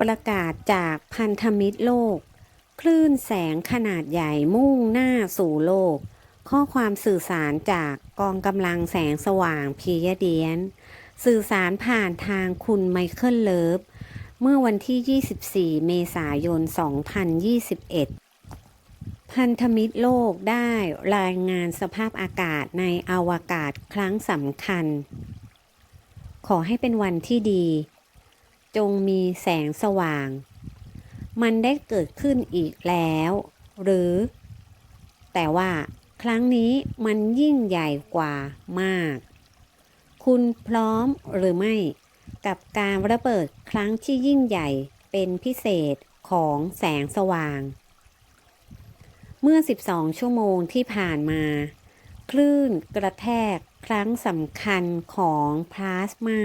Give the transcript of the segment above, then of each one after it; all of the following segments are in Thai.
ประกาศจากพันธมิตรโลก คลื่นแสงขนาดใหญ่มุ่งหน้าสู่โลก ข้อความสื่อสารจากกองกำลังแสงสว่างพียเดียน สื่อสารผ่านทางคุณไมเคิลเลิฟ เมื่อวันที่ 24 เมษายน 2021พันธมิตรโลกได้รายงานสภาพอากาศในอวกาศครั้งสำคัญ ขอให้เป็นวันที่ดี จงมีแสงสว่าง มันได้เกิดขึ้นอีกแล้ว หรือ แต่ว่าครั้งนี้มันยิ่งใหญ่กว่ามาก คุณพร้อมหรือไม่ กับการระเบิดครั้งที่ยิ่งใหญ่เป็นพิเศษของแสงสว่าง เมื่อ 12 ชั่วโมงที่ผ่านมา คลื่นกระแทกครั้งสำคัญของพลาสมา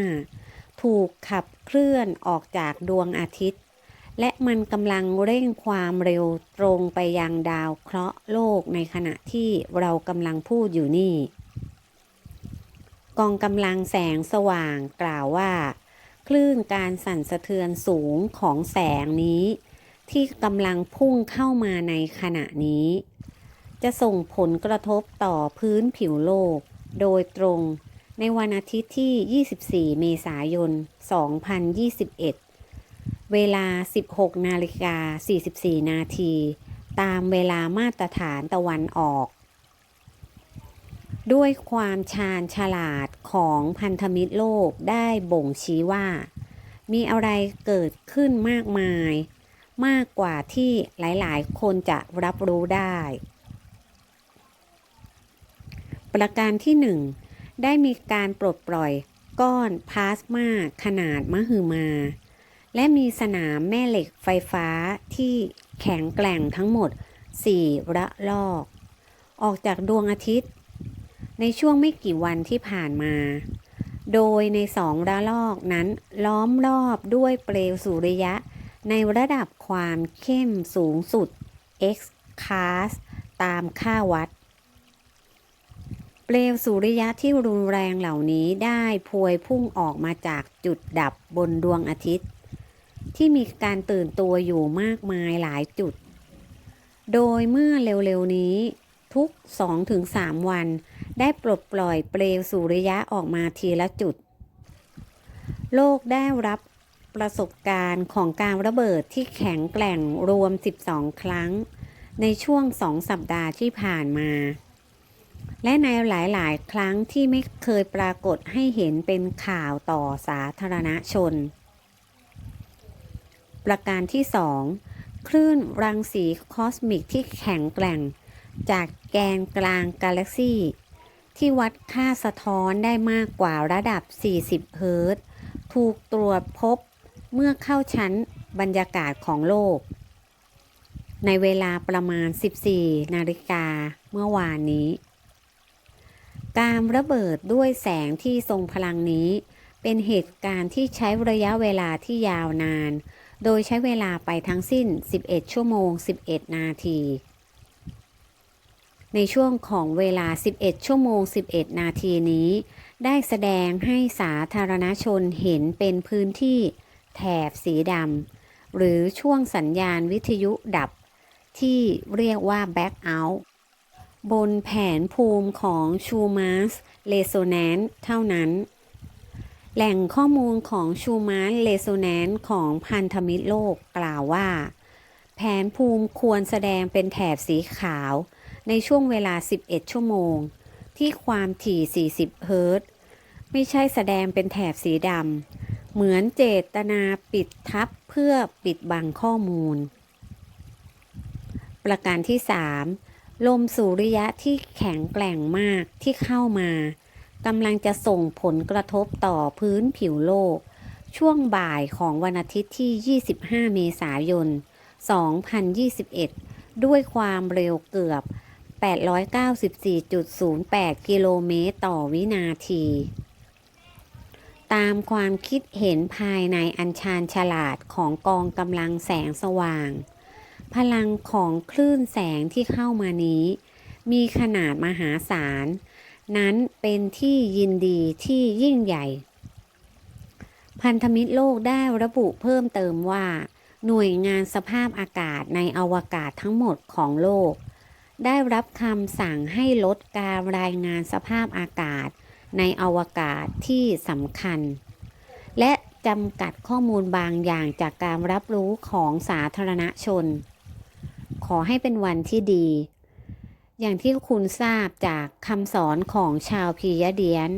ถูกขับเคลื่อนออกจากดวงอาทิตย์ และมันกำลังเร่งความเร็วตรงไปยังดาวเคราะห์โลกในขณะที่เรากำลังพูดอยู่นี่ กองกำลังแสงสว่างกล่าวว่า คลื่นการสั่นสะเทือนสูงของแสงนี้ ที่กำลังพุ่งเข้ามาในขณะนี้ จะส่งผลกระทบต่อพื้นผิวโลก โดยตรง ในวันอาทิตย์ที่ 24 เมษายน 2021 เวลา 16 นาฬิกา 44 นาที ตามเวลามาตรฐานตะวันออก ด้วยความชาญฉลาดของพันธมิตรโลกได้บ่งชี้ว่า มีอะไรเกิดขึ้นมากมาย มากกว่าที่หลาย ๆ คนจะรับรู้ได้ ประการที่หนึ่ง ได้มีการปลดปล่อยก้อนพลาสมาขนาดมหึมา และมีสนามแม่เหล็กไฟฟ้าที่แข็งแกร่งทั้งหมด 4 ระลอก ออกจากดวงอาทิตย์ ในช่วงไม่กี่วันที่ผ่านมา โดยในสองระลอกนั้นล้อมรอบด้วยเปลวสุริยะ ในระดับความเข้มสูงสุด x class ตามค่าวัด เปลวสุริยะที่รุนแรงเหล่านี้ได้พวยพุ่งออกมาจากจุดดับบนดวงอาทิตย์ ที่มีการตื่นตัวอยู่มากมายหลายจุด โดยเมื่อเร็วๆนี้ทุก 2-3 วัน ได้ปลดปล่อยเปลวสุริยะออกมาทีละจุด โลกได้รับประสบการณ์ของการระเบิดที่แข็งแกร่งรวม 12 ครั้ง ในช่วงสองสัปดาห์ที่ผ่านมา และในหลาย ๆ ครั้งที่ไม่เคยปรากฏให้เห็นเป็นข่าวต่อสาธารณชน ประการที่ 2 คลื่นรังสีคอสมิกที่แข็งแกร่ง จากแกนกลางกาแล็กซี่ ที่วัดค่าสะท้อนได้มากกว่าระดับ 40 เฮิรตซ์ถูกตรวจพบเมื่อเข้าชั้นบรรยากาศของโลก ในเวลาประมาณ 14 นาฬิกาเมื่อวานนี้ การระเบิดด้วยแสงที่ทรงพลังนี้ เป็นเหตุการณ์ที่ใช้ระยะเวลาที่ยาวนาน โดยใช้เวลาไปทั้งสิ้น 11 ชั่วโมง 11 นาที ในช่วงของเวลา 11 ชั่วโมง 11 นาทีนี้ ได้แสดงให้สาธารณชนเห็นเป็นพื้นที่แถบสีดำหรือช่วงสัญญาณวิทยุดับ ที่เรียกว่า Back Out บนแผนภูมิของชูมาสเ e โซแนนเท่านั้น แหล่งข้อมูลของชูมาสเ e โซแนนของพันธมิตรโลกกล่าวว่า แผนภูมิควรแสดงเป็นแถบสีขาว ในช่วงเวลา 11 ชั่วโมง ที่ความถี่ 40 เฮิรตซ์ไม่ใช่แสดงเป็นแถบสีดำ เหมือนเจตนาปิดทับเพื่อปิดบังข้อมูล ประการที่ 3 ลมสุริยะที่แข็งแกร่งมากที่เข้ามากำลังจะส่งผลกระทบต่อพื้นผิวโลก ช่วงบ่ายของวันอาทิตย์ที่ 25 เมษายน 2021 ด้วยความเร็วเกือบ 894.08 กิโลเมตรต่อวินาที ตามความคิดเห็นภายในอัญชานฉลาดของกองกำลังแสงสว่าง พลังของคลื่นแสงที่เข้ามานี้ มีขนาดมหาศาล นั้นเป็นที่ยินดีที่ยิ่งใหญ่ พันธมิตรโลกได้ระบุเพิ่มเติมว่า หน่วยงานสภาพอากาศในอวกาศทั้งหมดของโลก ได้รับคำสั่งให้ลดการรายงานสภาพอากาศในอวกาศที่สำคัญ และจำกัดข้อมูลบางอย่างจากการรับรู้ของสาธารณชน ขอให้เป็นวันที่ดี อย่างที่คุณทราบจากคำสอนของชาวพียเดียน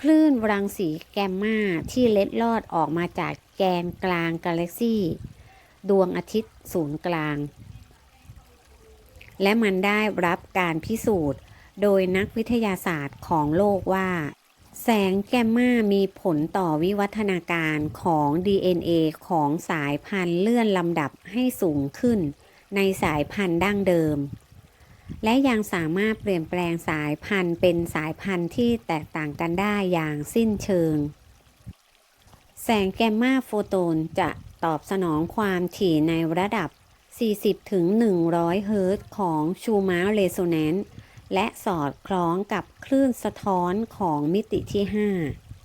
คลื่นรังสีแกมมาที่เล็ดลอดออกมาจากแกนกลางกาแล็กซี่ ดวงอาทิตย์ศูนย์กลาง และมันได้รับการพิสูจน์โดยนักวิทยาศาสตร์ของโลกว่า แสงแกมมามีผลต่อวิวัฒนาการของ DNA ของสายพันธุ์เลื่อนลำดับให้สูงขึ้น ในสายพันธุ์ดั้งเดิม และยังสามารถเปลี่ยนแปลงสายพันธุ์เป็นสายพันธุ์ที่แตกต่างกันได้อย่างสิ้นเชิง แสงแกมมาโฟโตนจะตอบสนองความถี่ในระดับ 40-100 เฮิรตซ์ของชูมาเรโซแนนซ์และสอดคล้องกับคลื่นสะท้อนของมิติที่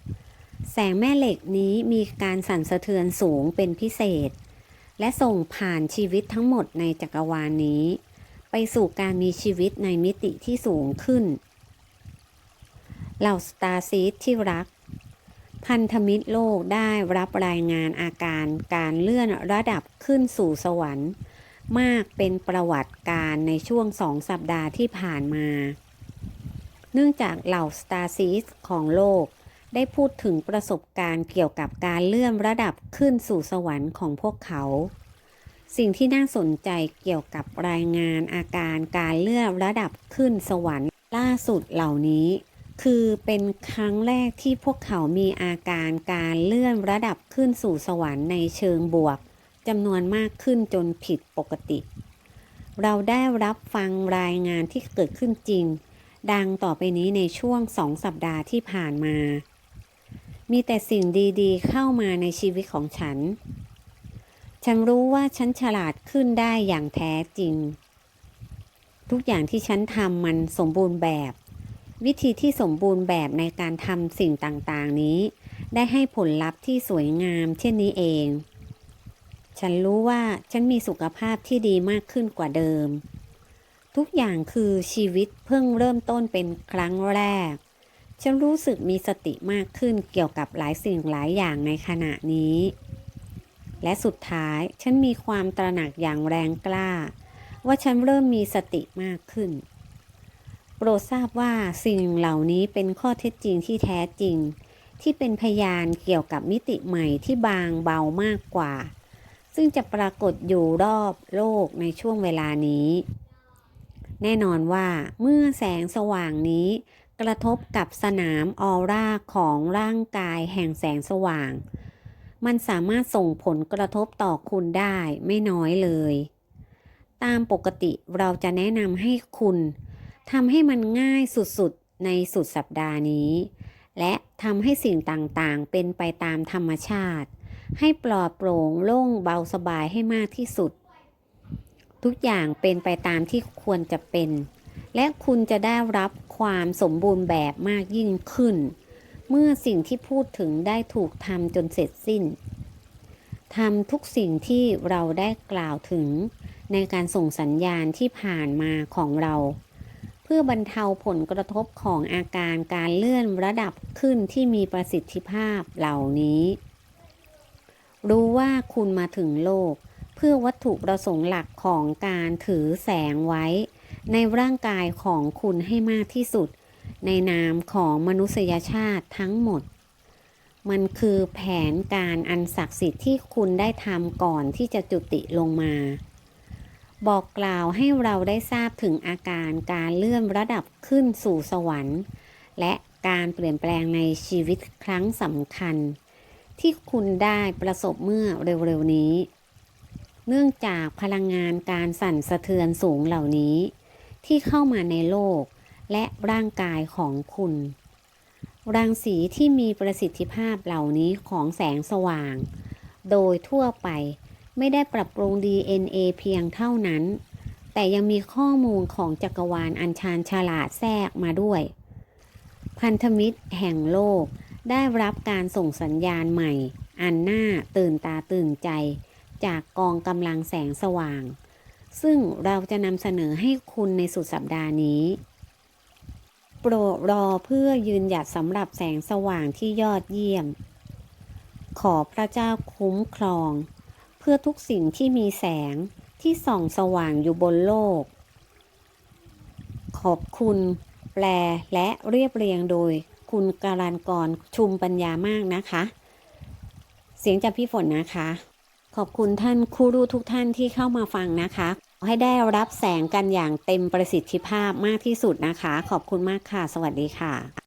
5 แสงแม่เหล็กนี้มีการสั่นสะเทือนสูงเป็นพิเศษ และส่งผ่านชีวิตทั้งหมดในจักรวาลนี้ ไปสู่การมีชีวิตในมิติที่สูงขึ้น เหล่าสตาร์ซีดที่รัก พันธมิตรโลกได้รับรายงานอาการการเลื่อนระดับขึ้นสู่สวรรค์ มากเป็นประวัติการในช่วงสองสัปดาห์ที่ผ่านมา เนื่องจากเหล่าสตาร์ซีสของโลก ได้พูดถึงประสบการณ์เกี่ยวกับการเลื่อนระดับขึ้นสู่สวรรค์ของพวกเขา สิ่งที่น่าสนใจเกี่ยวกับรายงานอาการการเลื่อนระดับขึ้นสวรรค์ล่าสุดเหล่านี้ คือเป็นครั้งแรกที่พวกเขามีอาการการเลื่อนระดับขึ้นสู่สวรรค์ในเชิงบวกจำนวนมากขึ้นจนผิดปกติ เราได้รับฟังรายงานที่เกิดขึ้นจริง ดังต่อไปนี้ในช่วงสองสัปดาห์ที่ผ่านมา มีแต่สิ่งดีๆ เข้ามาในชีวิตของฉัน ฉันรู้ว่าฉันฉลาดขึ้นได้อย่างแท้จริง ทุกอย่างที่ฉันทำมันสมบูรณ์แบบ วิธีที่สมบูรณ์แบบในการทำสิ่งต่างๆนี้ ได้ให้ผลลัพธ์ที่สวยงามเช่นนี้เอง ฉันรู้ว่าฉันมีสุขภาพที่ดีมากขึ้นกว่าเดิม ทุกอย่างคือชีวิตเพิ่งเริ่มต้นเป็นครั้งแรก ฉันรู้สึกมีสติมากขึ้นเกี่ยวกับหลายสิ่งหลายอย่างในขณะนี้ และสุดท้ายฉันมีความตระหนักอย่างแรงกล้า ว่าฉันเริ่มมีสติมากขึ้น โปรดทราบว่าสิ่งเหล่านี้เป็นข้อเท็จจริงที่แท้จริง ที่เป็นพยานเกี่ยวกับมิติใหม่ที่บางเบามากกว่า ซึ่งจะปรากฏอยู่รอบโลกในช่วงเวลานี้แน่นอนว่าเมื่อแสงสว่างนี้ กระทบกับสนามออร่าของร่างกายแห่งแสงสว่าง มันสามารถส่งผลกระทบต่อคุณได้ไม่น้อยเลย ตามปกติเราจะแนะนำให้คุณทำให้มันง่ายสุดๆ ในสุดสัปดาห์นี้ และทำให้สิ่งต่างๆ เป็นไปตามธรรมชาติ ให้ปลอดโปร่งโล่งเบาสบายให้มากที่สุด ทุกอย่างเป็นไปตามที่ควรจะเป็น และคุณจะได้รับความสมบูรณ์แบบมากยิ่งขึ้น เมื่อสิ่งที่พูดถึงได้ถูกทำจนเสร็จสิ้นทำทุกสิ่งที่เราได้กล่าวถึงในการส่งสัญญาณที่ผ่านมาของเรา เพื่อบรรเทาผลกระทบของอาการการเลื่อนระดับขึ้นที่มีประสิทธิภาพเหล่านี้ รู้ว่าคุณมาถึงโลก เพื่อวัตถุประสงค์หลักของการถือแสงไว้ ในร่างกายของคุณให้มากที่สุด ในนามของมนุษยชาติทั้งหมด มันคือแผนการอันศักดิ์สิทธิ์ที่คุณได้ทำก่อนที่จะจุติลงมา บอกกล่าวให้เราได้ทราบถึงอาการการเลื่อนระดับขึ้นสู่สวรรค์ และการเปลี่ยนแปลงในชีวิตครั้งสำคัญ ที่คุณได้ประสบเมื่อเร็วๆนี้ เนื่องจากพลังงานการสั่นสะเทือนสูงเหล่านี้ ที่เข้ามาในโลก และร่างกายของคุณ รังสีที่มีประสิทธิภาพเหล่านี้ของแสงสว่าง โดยทั่วไปไม่ได้ปรับปรุง DNA เพียงเท่านั้น แต่ยังมีข้อมูลของจักรวาลอันชาญฉลาดแทรกมาด้วย พันธมิตรแห่งโลกได้รับการส่งสัญญาณใหม่ อันน่าตื่นตาตื่นใจ จากกองกำลังแสงสว่าง ซึ่งเราจะนำเสนอให้คุณในสุดสัปดาห์นี้ โปรดรอเพื่อยืนหยัดสำหรับแสงสว่างที่ยอดเยี่ยม ขอพระเจ้าคุ้มครอง เพื่อทุกสิ่งที่มีแสงที่ส่องสว่างอยู่บนโลก ขอบคุณ แปลและเรียบเรียงโดยคุณการันกรชุมปัญญามากนะคะ เสียงจากพี่ฝนนะคะ ขอบคุณท่านครูรูทุกท่านที่เข้ามาฟังนะคะ ให้ได้รับแสงกันอย่างเต็มประสิทธิภาพมากที่สุดนะคะ ขอบคุณมากค่ะ สวัสดีค่ะ